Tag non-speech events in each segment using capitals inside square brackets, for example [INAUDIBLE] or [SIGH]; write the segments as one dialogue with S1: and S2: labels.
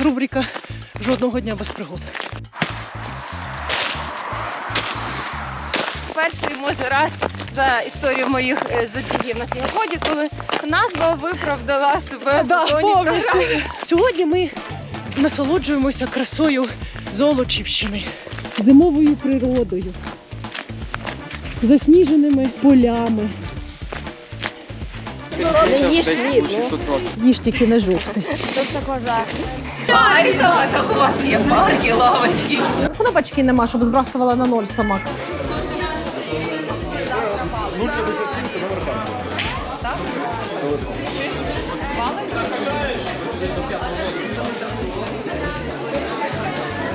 S1: рубрика Жодного дня без пригод.
S2: Перший може раз за історію моїх е, забігів на снігоході, коли назва виправдала себе
S1: Да, повністю. Сьогодні ми насолоджуємося красою Золочівщини, зимовою природою, засніженими полями.
S2: Їж ну.
S1: Ніж тільки не жовтий.
S2: Так у вас є парки, лавочки.
S1: Кнопочки нема, щоб збрасувала на ноль сама.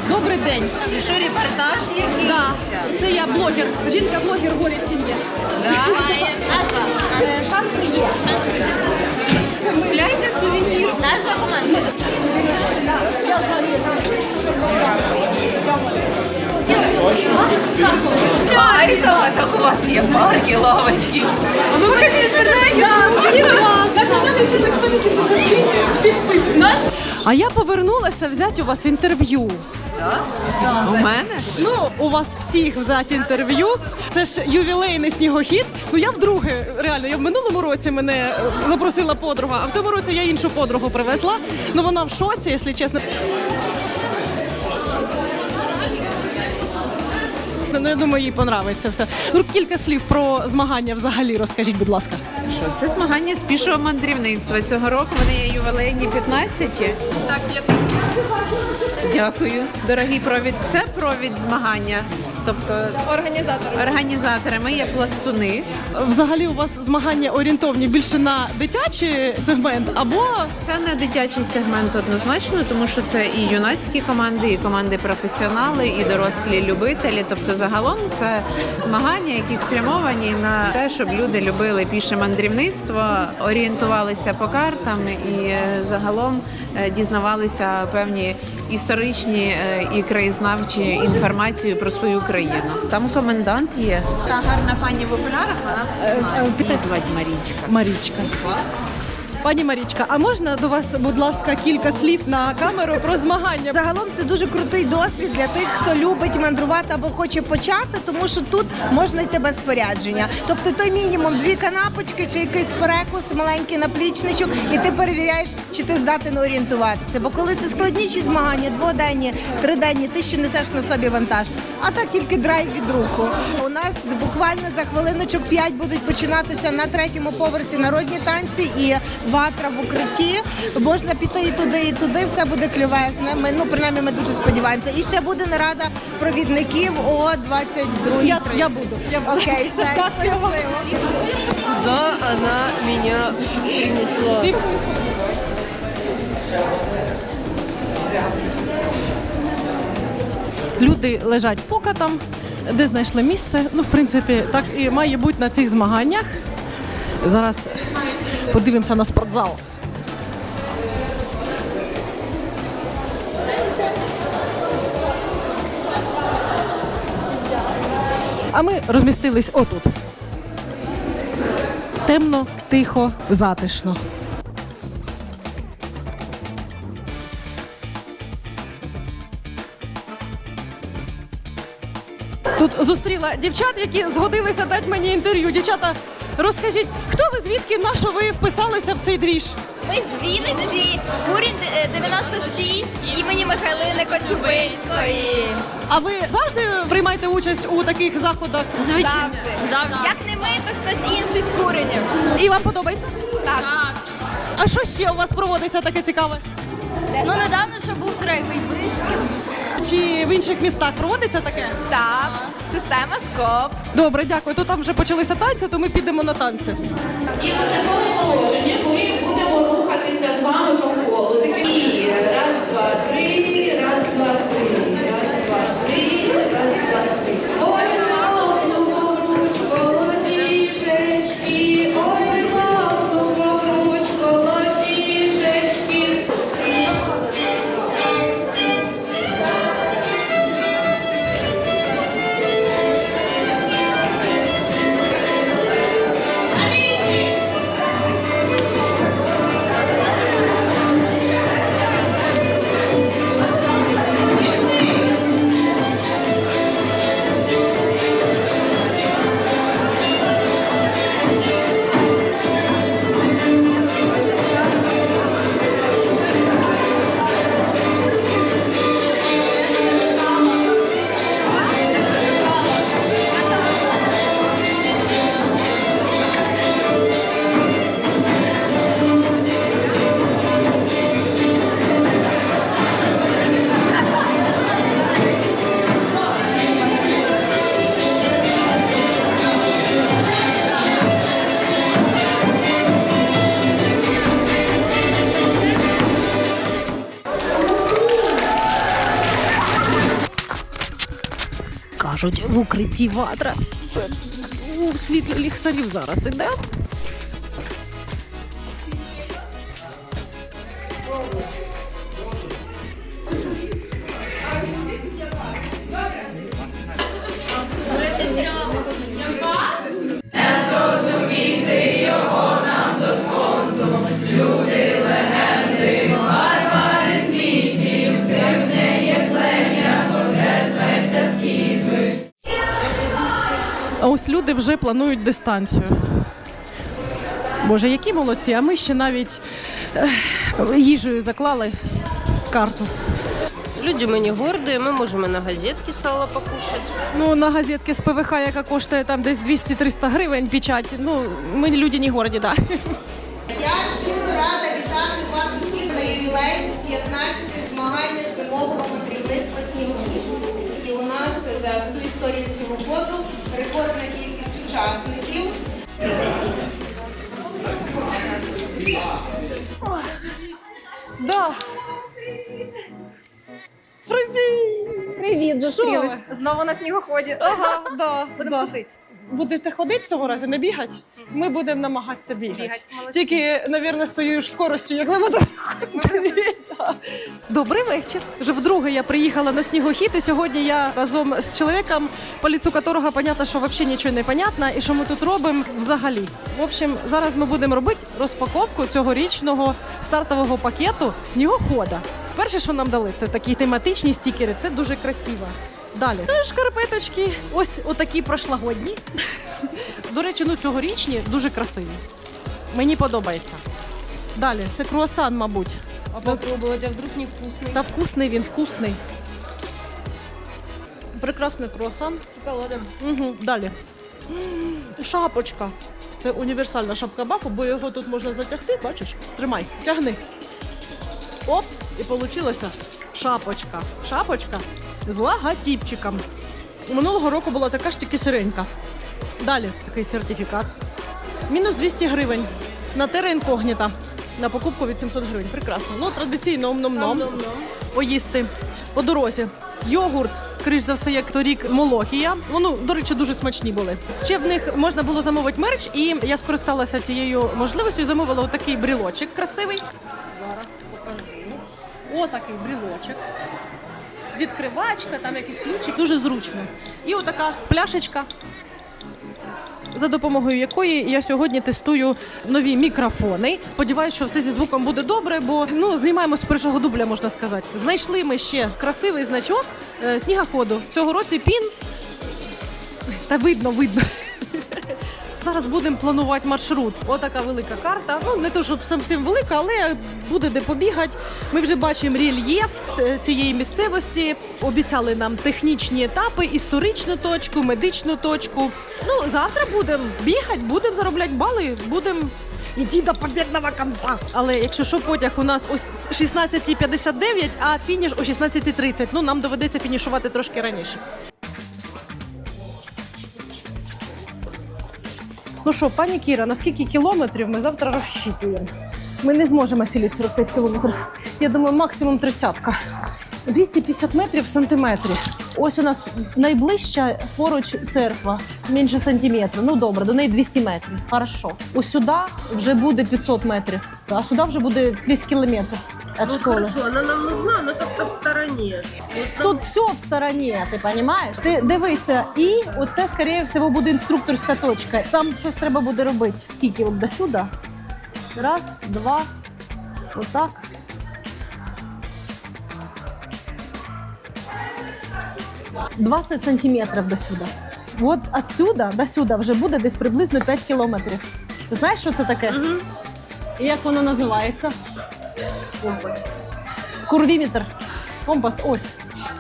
S1: Добрий день.
S2: І що репортаж який?
S1: Да, це я блогер. Жінка-блогер горі в сім'ї. Е, Шанси є.
S2: Купляйте сувенір.
S3: Назва команди.
S2: Харкова, так у вас є парки, лавочки. А покажіть в інтернеті.
S1: А я повернулася взяти у вас інтерв'ю.
S2: У мене?
S1: Ну, у вас всіх взяти інтерв'ю. Це ж ювілейний снігохід. Ну я вдруге, реально, я в минулому році мене е, запросила подруга, а в цьому році я іншу подругу привезла. Ну вона в шоці, якщо чесно. Ну, я думаю, їй понравиться все. Ну, кілька слів про змагання взагалі розкажіть, будь ласка.
S4: Що це змагання з пішого мандрівництва. Цього року вони є ювілейні 15.
S2: Так, 15.
S4: Дякую. Дорогий провід. Це провід змагання. Тобто
S2: Організатори.
S4: організатори, ми є пластуни.
S1: Взагалі у вас змагання орієнтовні більше на дитячий сегмент або
S4: Це не дитячий сегмент однозначно, тому що це і юнацькі команди, і команди професіонали, і дорослі любителі. Тобто, загалом це змагання, які спрямовані на те, щоб люди любили піше мандрівництво, орієнтувалися по картам і е, загалом е, дізнавалися певні історичні е, і краєзнавчі інформацію про свою країну. Там комендант є. Та гарна пані в окулярах, вона все знає. Її звати Марічка.
S1: Марічка. Пані Марічка, а можна до вас, будь ласка, кілька слів на камеру про змагання?
S5: Загалом це дуже крутий досвід для тих, хто любить мандрувати або хоче почати, тому що тут можна йти без спорядження. Тобто той мінімум дві канапочки чи якийсь перекус, маленький наплічничок, і ти перевіряєш, чи ти здатен орієнтуватися. Бо коли це складніші змагання, дводенні, триденні, ти ще несеш на собі вантаж. А так тільки драйв від руху. У нас буквально за хвилиночок п'ять будуть починатися на третьому поверсі народні танці і ватра в укритті. Можна піти і туди, і туди. Все буде клювезне. Ми ну принаймні ми дуже сподіваємося. І ще буде нарада провідників о 22
S1: Я, я буду. Я буду.
S5: Окей, [LAUGHS] все щасливо.
S2: Куда она меня принесла?
S1: Люди лежать покатом, де знайшли місце. Ну, в принципі, так і має бути на цих змаганнях. Зараз подивимося на спортзал. А ми розмістились отут. Темно, тихо, затишно. Тут зустріла дівчат, які згодилися дати мені інтерв'ю. Дівчата, розкажіть, хто ви звідки на що ви вписалися в цей двіж?
S3: Ми з Вінниці, Курінь е, 96 імені Михайлини Коцюбинської.
S1: А ви завжди приймаєте участь у таких заходах?
S3: Завжди. Як не ми, то хтось інший з Куренів.
S1: І вам подобається?
S3: Так.
S1: А що ще у вас проводиться таке цікаве?
S3: Ну, недавно ще був краєвий вишки.
S1: Чи в інших містах проводиться таке?
S3: Так. Система СКОП.
S1: Добре, дякую. То там вже почалися танці, то ми підемо на танці.
S6: І в такому положенні ми будемо рухатися з вами по
S1: кажуть, в укритті ватра. У світлі ліхтарів зараз іде. планують дистанцію. Боже, які молодці, а ми ще навіть ех, їжею заклали карту.
S7: Люди мы не гордые, мы можем и на газетке сало покушать.
S1: Ну, на газетки з ПВХ, яка коштує там десь 200-300 гривень печать. Ну, ми люди не горді, так. Да.
S5: Я дуже рада вітати вас усіх на ювілей 15 змагання зимового потрібництва снігу. І у нас за всю історію цього ходу рекордна кількість учасників.
S1: Да. Привіт!
S2: Привіт,
S1: зустрілись.
S2: Знову на снігоході.
S1: Ага, да,
S2: Будемо
S1: да.
S2: ходити.
S1: Будете ходити цього разу, не бігати? Ми будемо намагатися бігати.
S2: Бігать.
S1: Тільки, мабуть, з тою ж скоростю, як ходити. Добрий вечір. Вже вдруге я приїхала на снігохід, і сьогодні я разом з чоловіком, по ліцу которого понятно, що взагалі нічого не понятно, і що ми тут робимо взагалі. В общем, зараз ми будемо робити розпаковку цьогорічного стартового пакету снігохода. Перше, що нам дали, це такі тематичні стікери. Це дуже красиво. Далі Це шкарпеточки. Ось отакі прошлогодні. До речі, ну цьогорічні дуже красиві. Мені подобається. Далі, це круасан, мабуть.
S7: А попробовать, а вдруг невкусный?
S1: Та вкусний він, вкусний. Прекрасний круасан.
S7: Шоколадом.
S1: Угу. Далі. М, Шапочка. Це універсальна шапка бафу, бо його тут можна затягти, бачиш? Тримай, тягни. Оп, і вийшла шапочка. Шапочка з логотипчиком. Минулого року була така ж тільки сиренька. Далі такий сертифікат. Мінус 200 гривень. На тере інкогніта. На покупку від 700 гривень. Прекрасно. Ну, традиційно ом-ном-ном поїсти по дорозі. Йогурт, криш за все, як торік, молокія. Ну, до речі, дуже смачні були. Ще в них можна було замовити мерч, і я скористалася цією можливістю. і Замовила отакий брілочок красивий. Зараз покажу. Отакий брілочок. Відкривачка, там якийсь ключик. Дуже зручно. І отака пляшечка за допомогою якої я сьогодні тестую нові мікрофони. Сподіваюся, що все зі звуком буде добре, бо ну знімаємо з першого дубля, можна сказати. Знайшли ми ще красивий значок е, снігоходу. Цього році пін. Та видно, видно. Зараз будемо планувати маршрут. Отака велика карта. Ну не то, щоб зовсім велика, але буде де побігати. Ми вже бачимо рельєф цієї місцевості. Обіцяли нам технічні етапи, історичну точку, медичну точку. Ну завтра будемо бігати, будемо заробляти бали, будемо. Іди до побідного кінця. Але якщо що, потяг у нас о 16.59, а фініш о 16.30. Ну нам доведеться фінішувати трошки раніше. Ну що, пані Кіра, на скільки кілометрів ми завтра розщитуємо? Ми не зможемо сілити 45 кілометрів. Я думаю, максимум тридцятка. 250 метрів в сантиметрі. Ось у нас найближча поруч церква, менше сантиметрів. Ну добре, до неї 200 метрів. Хорошо. Ось сюди вже буде 500 метрів, а сюди вже буде десь кілометр від
S7: Ну
S1: школи.
S7: хорошо, она нам нужна, но как-то в стороне. Может, нам-
S1: Тут все в стороні, ти розумієш? Ти дивися, і оце, скоріше всього, буде інструкторська точка. Там щось треба буде робити. Скільки от до сюди? Раз, два, отак. Двадцять сантиметрів до сюди. От отсюда до сюди вже буде десь приблизно 5 кілометрів. Ти знаєш, що це таке? І як воно називається? Компас. Курвіметр. Компас, ось.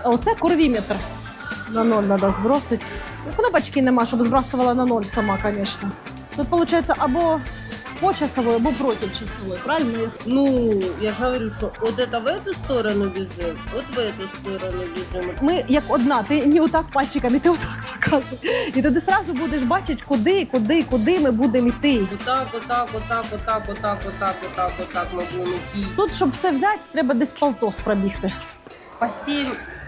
S1: А оце курвіметр. На ноль треба збросити. Кнопочки нема, щоб збрасувала на ноль сама, звісно. Тут виходить або по часовой, або проти часовой, правильно?
S7: Ну, я же говорю, что вот это в эту сторону бежим, вот в эту сторону бежим.
S1: Ми як одна, ти не отак пальчиками, ти отак показуєш. І тоді одразу будеш бачити, куди, куди, куди ми будемо йти.
S7: Вот так, вот так, вот так, вот так, вот так, вот так, вот так, вот так мы будем идти.
S1: Тут, щоб все взяти, треба десь полтос пробігти.
S7: По 7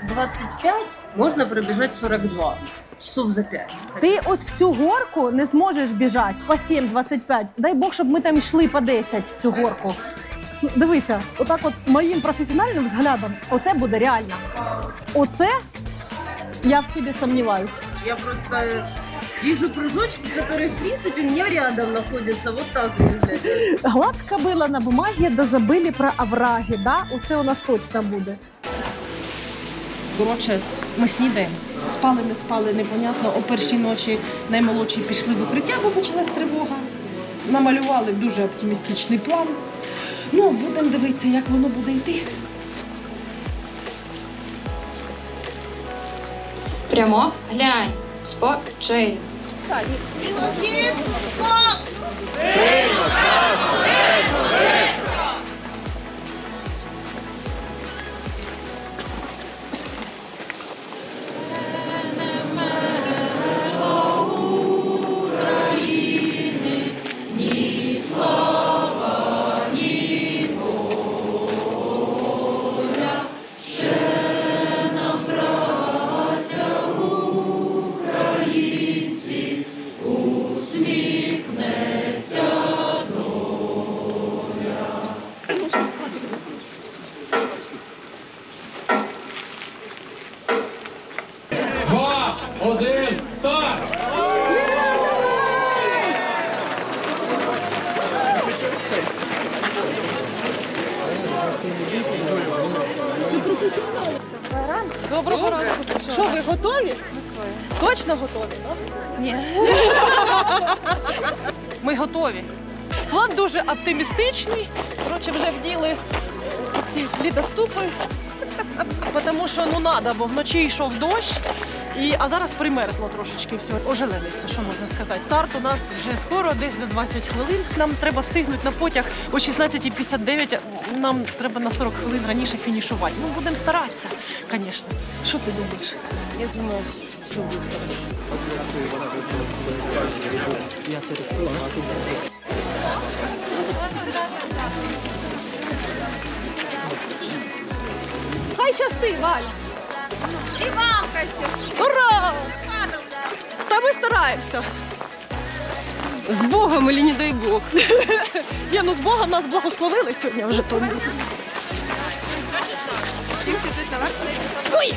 S7: 25, можно пробежать 42. Часов за 5.
S1: Ти ось в цю горку не зможеш біжати по 7-25. Дай Бог, щоб ми там йшли по 10 в цю горку. С- Дивися, отак от моїм професіональним взглядом, оце буде реально. Оце я в собі сумніваюсь.
S7: Я просто вижу кружочки, которые, в принципе, не рядом находятся. Вот так выглядят.
S1: Гладка била на бумагі, да забили про овраги. Да? Оце у нас точно буде. Коротше, ми снідаємо. Спали, не спали, непонятно. О першій ночі наймолодші пішли в укриття, бо почалась тривога. Намалювали дуже оптимістичний план. Ну, будемо дивитися, як воно буде йти.
S8: Прямо глянь, спочинь.
S9: Два,
S1: дуже оптимістичний. Коротше, вже вділи ці лідоступи. Тому що ну надо, бо вночі йшов дощ, і, а зараз примерзло трошечки все. Ожеледиться, що можна сказати. Старт у нас вже скоро, десь за 20 хвилин. Нам треба встигнути на потяг о 16.59. Нам треба на 40 хвилин раніше фінішувати. Ну, будемо старатися, звісно. Що ти думаєш?
S7: Я думаю, что будет.
S1: Хай щасти, Валя! І вам хай Ура! Та ми стараємося.
S2: З Богом или не дай Бог. [LAUGHS]
S1: Ні, ну з Богом нас благословили сьогодні вже тому. Ой!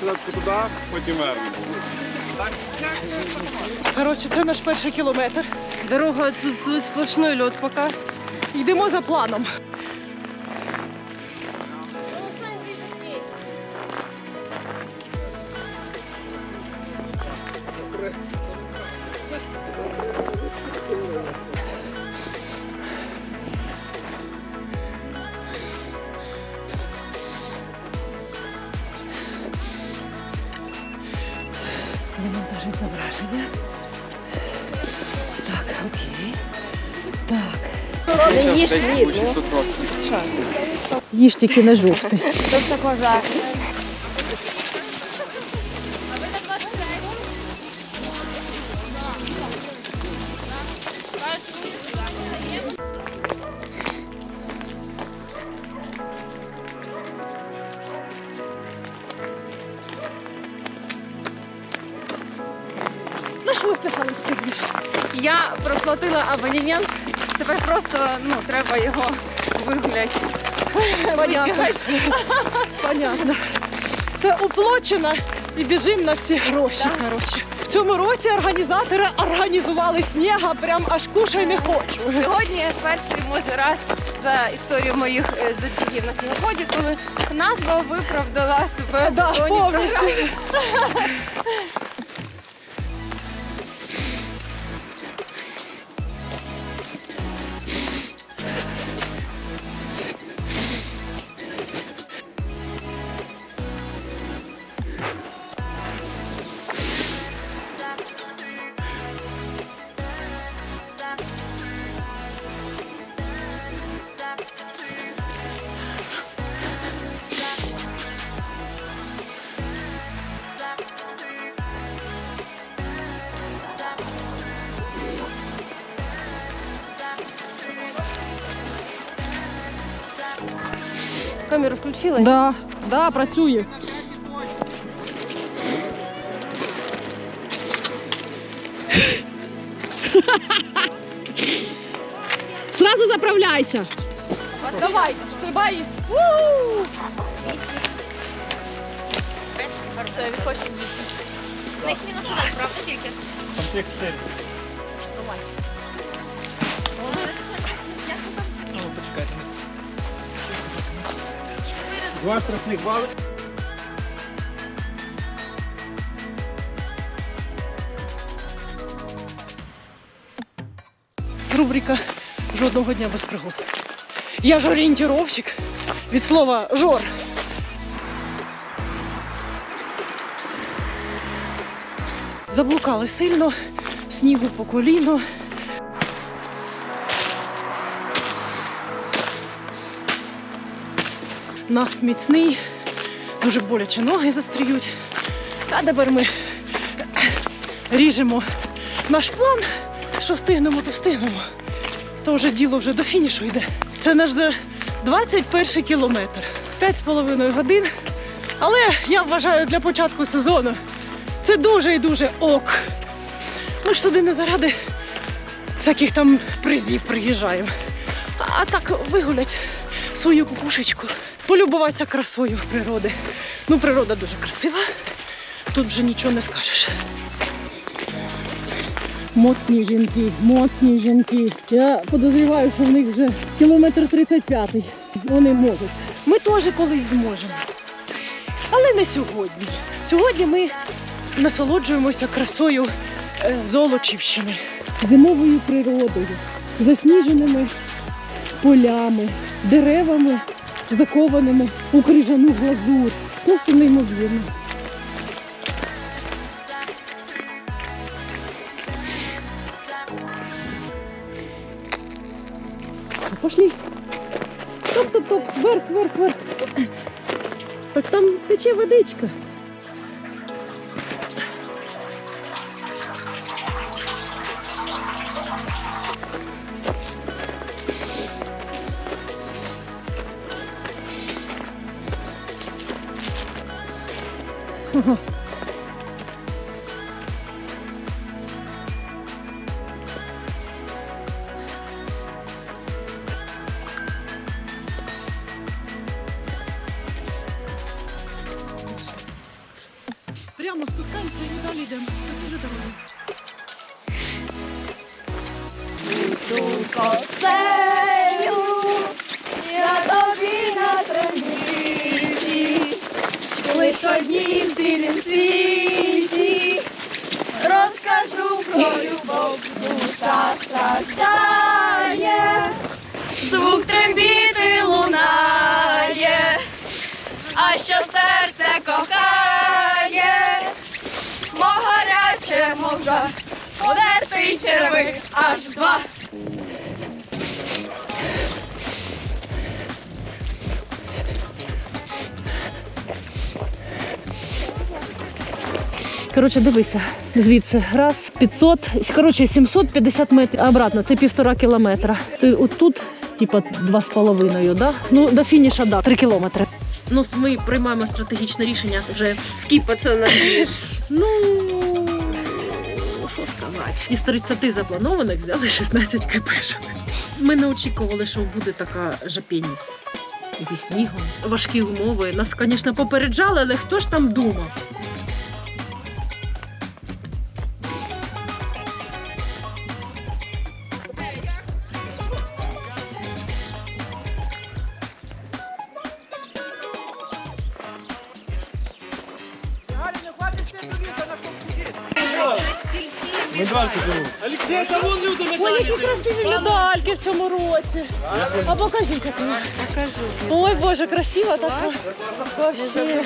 S10: туди, потім.
S1: Коротше, це наш перший кілометр.
S2: Дорога отсутствует, сплошной лед пока.
S1: Йдемо за планом.
S10: Їж
S1: тільки не жовтий. Цей двіж?
S2: Я проплатила абонемент, тепер просто ну, треба його вигуляти.
S1: Понятно. Понятно. Це оплачено і біжимо на всі гроші. Коротше. В цьому році організатори організували сніга, прям аж кушай не хочу.
S2: Сьогодні перший може раз за історію моїх е, забігів на снігоході, коли назва виправдала себе
S1: Да,
S2: в
S1: повністю.
S2: Камеру включила?
S1: Да, да, працює. Сразу заправляйся. Давай, стрибай. У-у-у.
S2: Все, відходьте звідси.
S9: Там всіх чотири. Два штрафних бали.
S1: Рубрика Жодного дня без пригод. Я ж орієнтіровщик від слова жор. Заблукали сильно, снігу по коліно. Наст міцний, дуже боляче ноги застріють. А тепер ми ріжемо наш план. Що встигнемо, то встигнемо. То вже діло вже до фінішу йде. Це наш 21 кілометр. 5,5 годин. Але я вважаю для початку сезону це дуже і дуже ок. Ми ж сюди не заради всяких там призів приїжджаємо. А так вигулять свою кукушечку, полюбуватися красою природи. Ну, природа дуже красива. Тут вже нічого не скажеш. Моцні жінки, моцні жінки. Я подозріваю, що в них вже кілометр 35 Вони можуть. Ми теж колись зможемо. Але не сьогодні. Сьогодні ми насолоджуємося красою е, Золочівщини, зимовою природою, засніженими полями, деревами, закованими у крижану глазур. Просто неймовірно. Пошли. Топ-топ-топ, вверх, вверх, вверх. Так там тече водичка. Прямо спускаємося і далі йдемо. Це дуже.
S3: Я тобі на трембіті, лиш одній в світі, розкажу про любов, душа страждає, звук трембіти лунає, а що серце кохає, гаряче можа, подертий червик аж два.
S1: Коротше, дивися, звідси раз 500, коротше, 750 метрів, а обратно це півтора кілометра. Ти отут, типа, два з половиною, да? Ну, до фініша, да, три кілометри. Ну, ми приймаємо стратегічне рішення вже
S2: Скіпаться на. [LAUGHS]
S1: Ну, що? Із 30 запланованих взяли 16 кпшок. Ми не очікували, що буде така жапеніс зі снігом. Важкі умови. Нас, звісно, попереджали, але хто ж там думав?
S9: Олексій, та вон люди
S1: Ой, які красиві медальки в цьому році. А покажіть, як вони. Покажу. Ой, Боже, красиво так. Вообще.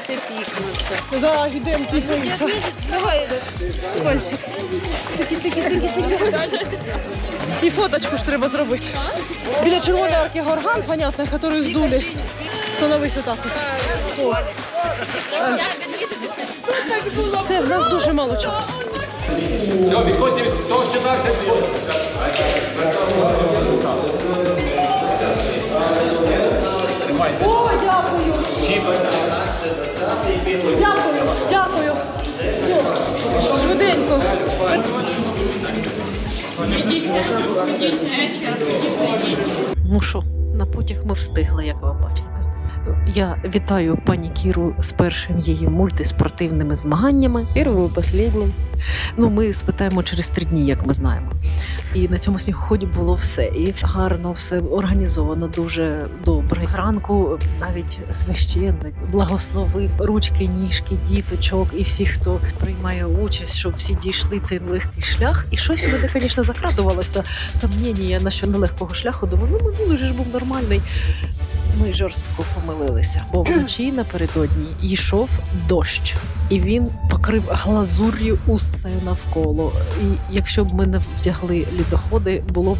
S1: Да, йдемо пікаємося. Давай, Пальчик. І фоточку ж треба зробити. Біля червоної арки горган, понятно, який здули. Становись отак. от. О. Це в нас дуже мало часу.
S9: Все, відходьте від того, що далі.
S1: О, дякую.
S11: Дякую, дякую. Все, Швиденько. Ну що, на потяг ми встигли, як ви бачите. Я вітаю пані Кіру з першим її мультиспортивними змаганнями.
S12: Первым и последним.
S11: Ну, ми спитаємо через три дні, як ми знаємо. І на цьому снігоході було все. І гарно, все організовано дуже добре. Зранку навіть священник благословив ручки, ніжки, діточок і всіх, хто приймає участь, щоб всі дійшли цей нелегкий шлях. І щось мене, звісно, закрадувалося сомнення на що нелегкого шляху. Думаю, ну минулий же ж був нормальний. Ми жорстко помилилися, бо вночі напередодні йшов дощ, і він покрив глазур'ю усе навколо. І якщо б ми не вдягли лідоходи, було б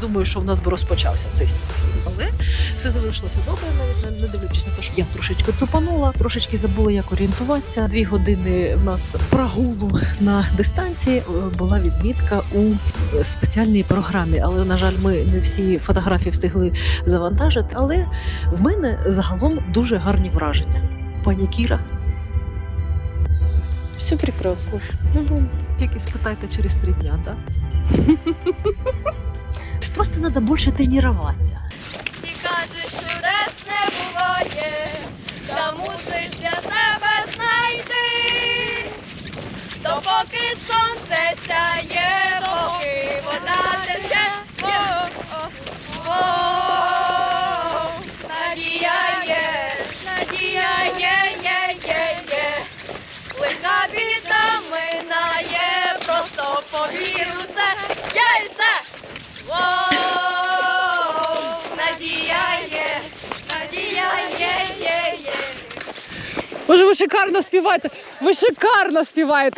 S11: думаю, що в нас би розпочався цей сніг. Але все завершилося добре, навіть не, дивлячись на те, що я трошечки тупанула, трошечки забула, як орієнтуватися. Дві години в нас прогулу на дистанції е, була відмітка у спеціальній програмі. Але на жаль, ми не всі фотографії встигли завантажити. Але в мене загалом дуже гарні враження. Пані Кіра,
S12: Все прекрасно.
S11: тільки спитайте через три дня, так? [LAUGHS] Просто треба більше тренуватися.
S3: І кажеш, чудес не буває, та мусиш для себе знайти. Допоки сонце сяє, поки вода тече. О, Надія є, надія є, є, є, є. Лиха біда минає, просто повір це яйце. Надія є, надія є.
S11: Боже, ви шикарно співаєте! Ви шикарно співаєте!